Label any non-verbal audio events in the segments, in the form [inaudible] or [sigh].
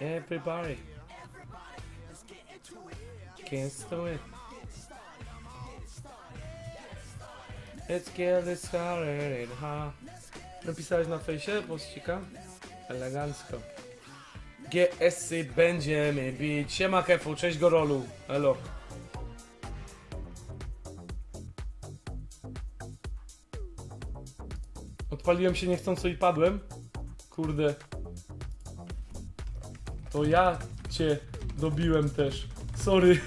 Everybody. Can't do it. Let's get this started, ha. Napisałeś na fejsie poscika? Elegancko. GSy będziemy bić. Siema Kefu, cześć Gorolu. Elo. Odpaliłem się niechcąco i padłem. Kurde. To ja cię dobiłem też. Sorry.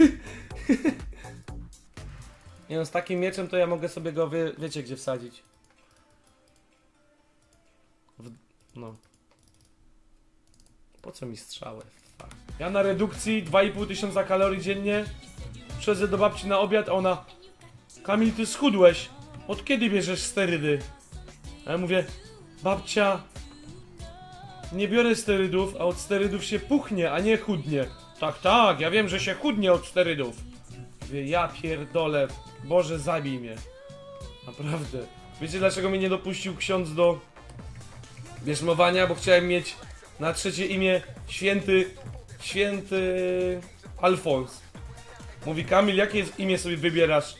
[laughs] Nie no, z takim mieczem to ja mogę sobie go, wie, wiecie gdzie wsadzić. W, no. Po co mi strzały? Fuck. Ja na redukcji 2,5 tysiąca kalorii dziennie. Przychodzę do babci na obiad, a ona... Kamil, ty schudłeś. Od kiedy bierzesz sterydy? A ja mówię... Babcia... Nie biorę sterydów, a od sterydów się puchnie, a nie chudnie. Tak, tak, ja wiem, że się chudnie od sterydów. Mówię, ja pierdolę, Boże zabij mnie. Naprawdę. Wiecie dlaczego mnie nie dopuścił ksiądz do bierzmowania? Bo chciałem mieć na trzecie imię święty, święty Alfons. Mówi Kamil, jakie imię sobie wybierasz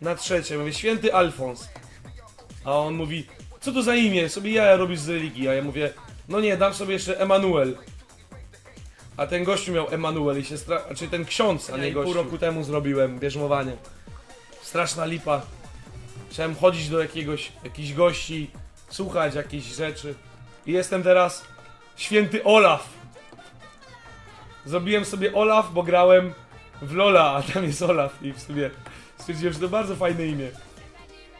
na trzecie? Mówię, święty Alfons. A on mówi, co to za imię? Sobie ja robisz z religii. A ja mówię, no nie, dam sobie jeszcze Emanuel. A ten gościu miał Emanuel i się stra... Znaczy ten ksiądz, a nie gościu. Pół roku temu zrobiłem bierzmowanie. Straszna lipa. Chciałem chodzić do jakiegoś, jakichś gości, słuchać jakichś rzeczy. I jestem teraz święty Olaf. Zrobiłem sobie Olaf, bo grałem w Lola, a tam jest Olaf. I w sumie stwierdziłem, że to bardzo fajne imię.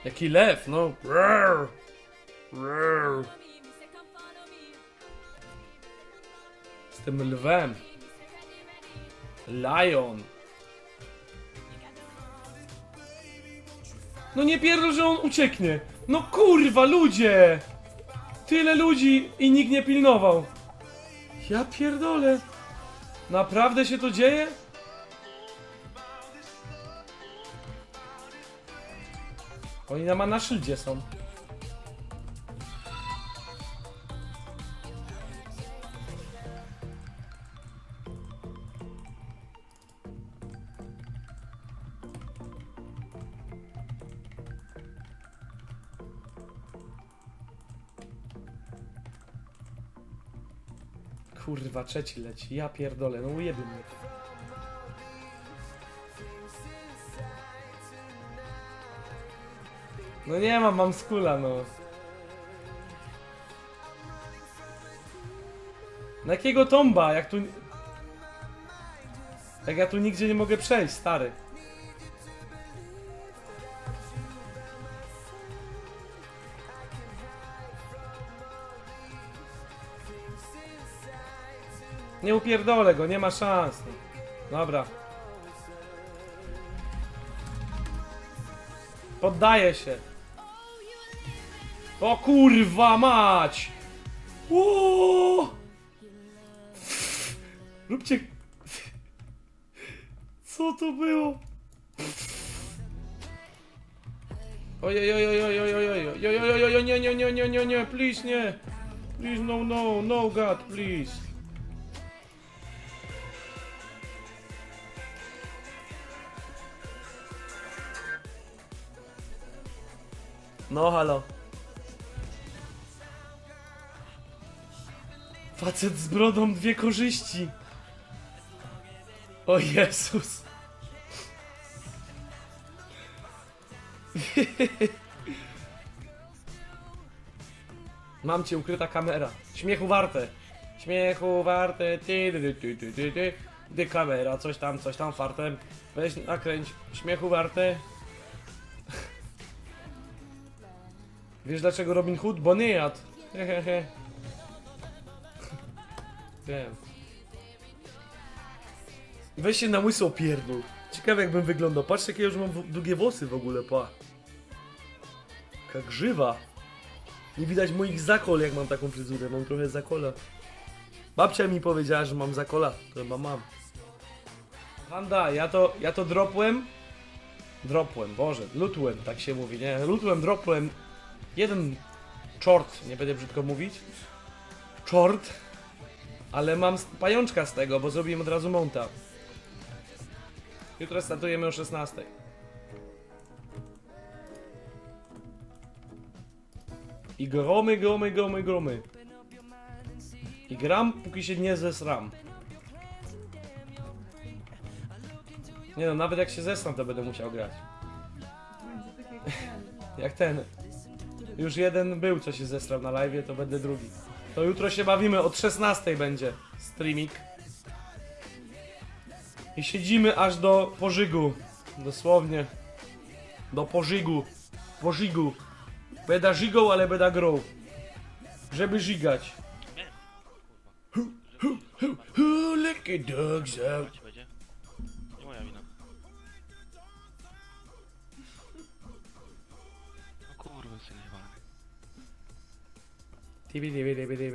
Jaki lew, no. Roar. Roar. Jestem lwem. Lion. No nie pierdol, że on ucieknie. No kurwa, ludzie! Tyle ludzi i nikt nie pilnował. Ja pierdolę. Naprawdę się to dzieje? Oni na na szyldzie są. Kurwa, trzeci leci. Ja pierdolę, no ujebie mnie. No nie mam, mam skula, no. Na jakiego tomba? Jak tu... Jak ja tu nigdzie nie mogę przejść, stary. Nie upierdolę go, nie ma szans. Dobra. Poddaję się. O kurwa mać! Ło! Róbcie... Co to było? Ojej, ojej, ojej, ojej, ojej, ojej, ojej, ojej, nie, nie, nie, nie, nie, nie, please, nie. Please, no, no, no, God, please. No, halo. Facet z brodą dwie korzyści. O Jezus. Mam cię, ukryta kamera. Śmiechu warte. Śmiechu warte. Ty, ty, ty, ty, ty, ty. Ty kamera, coś tam, coś tam fartem. Weź nakręć. Śmiechu warte. Wiesz dlaczego Robin Hood? Bo nie jadł. Hehehe. Wiem. Weź się na łyso pierdół. Ciekawe jakbym wyglądał. Patrz jakie już mam długie włosy w ogóle, pa. Jak grzywa. Nie widać moich zakol jak mam taką fryzurę. Mam trochę zakola. Babcia mi powiedziała, że mam zakola. To chyba mam. Panda, ja to, ja to dropłem. Dropłem, boże, lutłem, tak się mówi, nie? Lutłem, dropłem jeden czort, nie będę brzydko mówić. Czort. Ale mam pajączka z tego, bo zrobiłem od razu monta. Jutro startujemy o 16. I gromy, gromy, gromy, gromy. I gram, póki się nie zesram. Nie no, nawet jak się zesram, to będę musiał grać. [laughs] Jak ten. Już jeden był, co się zesrał na live, to będę drugi. To jutro się bawimy, od 16 będzie streaming. I siedzimy aż do pożygu. Dosłownie. Do pożygu. Pożygu. Beda żigą, ale beda grą. Żeby żigać. Let the dogs out? Nie moja wina. ที่พี่ดีพี่ดีพี่ดี